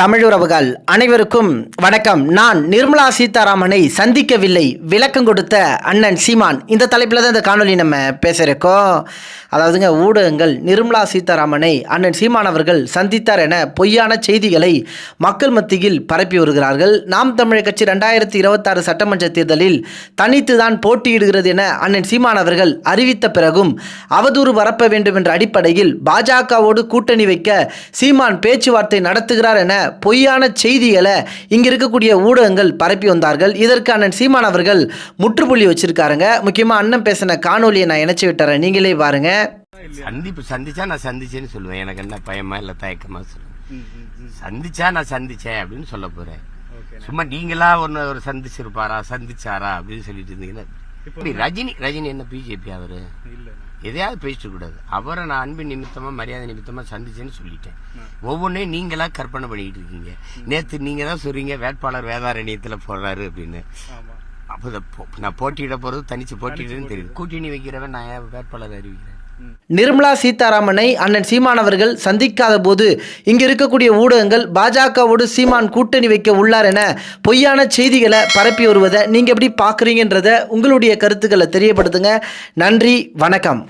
தமிழுறவுகள் அனைவருக்கும் வணக்கம். நான் நிர்மலா சீதாராமனை சந்திக்கவில்லை. விளக்கம் கொடுத்த அண்ணன் சீமான். இந்த தலைப்பில் தான் இந்த காணொலி நம்ம பேசுகிறோம் அதாவதுங்க ஊடகங்கள் நிர்மலா சீதாராமனை அண்ணன் சீமான் அவர்கள் சந்தித்தார் என பொய்யான செய்திகளை மக்கள் மத்தியில் பரப்பி வருகிறார்கள். நாம் தமிழர் கட்சி ரெண்டாயிரத்தி இருபத்தாறு சட்டமன்ற தேர்தலில் தனித்து தான் போட்டியிடுகிறது என அண்ணன் சீமான் அவர்கள் அறிவித்த பிறகும் அவதூறு பரப்ப வேண்டும் என்ற அடிப்படையில் பாஜகவோடு கூட்டணி வைக்க சீமான் பேச்சுவார்த்தை நடத்துகிறார் என பொய்யான செய்திகளை இங்க இருக்கக்கூடிய ஊடகங்கள் பரப்பி வந்தார்கள். இதற்கு அண்ணன் சீமான் அவர்கள் முற்றுப்புள்ளி வச்சிருக்காருங்க. முக்கியமா அண்ணன் பேசின காணொலியை நான் இணைச்சு விட்டுறேன். நீங்களே பாருங்க. சந்திப்பு சந்திச்சா நான் சந்திச்சேன்னு சொல்லுவேன். எனக்கு என்ன பயமா இல்ல தயக்கமா சொல்லுவேன். சந்திச்சா நான் சந்திச்சேன் அப்படின்னு சொல்ல போறேன். சும்மா நீங்களா ஒன்னு ஒரு சந்திச்சிருப்பாரா சந்திச்சாரா அப்படின்னு சொல்லிட்டு இருந்தீங்கன்னா ரஜினி ரஜினி என்ன பிஜேபி அவரு? எதையாவது பேசிட்டு கூடாது. அவரை நான் அன்பு நிமித்தமா மரியாதை நிமித்தமா சந்திச்சேன்னு சொல்லிட்டேன். ஒவ்வொன்றையும் நீங்களா கற்பனை பண்ணிட்டு இருக்கீங்க. நேத்து நீங்க தான் சொல்றீங்க வேட்பாளர் வேதாரண்யத்துல போடுறாரு அப்படின்னு. அப்போ நான் போட்டியிட போறது தனிச்சு போட்டியிடுன்னு தெரியுது. கூட்டணி வைக்கிறவன் நான் வேட்பாளர் அறிவிக்கிறேன்? நிர்மலா சீதாராமனை அண்ணன் சீமான் அவர்கள் சந்திக்காத போது இங்கு இருக்கக்கூடிய ஊடகங்கள் பாஜகவோடு சீமான் கூட்டணி வைக்க உள்ளார் என பொய்யான செய்திகளை பரப்பி வருவதை நீங்கள் எப்படி பார்க்குறீங்கன்றத உங்களுடைய கருத்துக்களை தெரியப்படுத்துங்க. நன்றி வணக்கம்.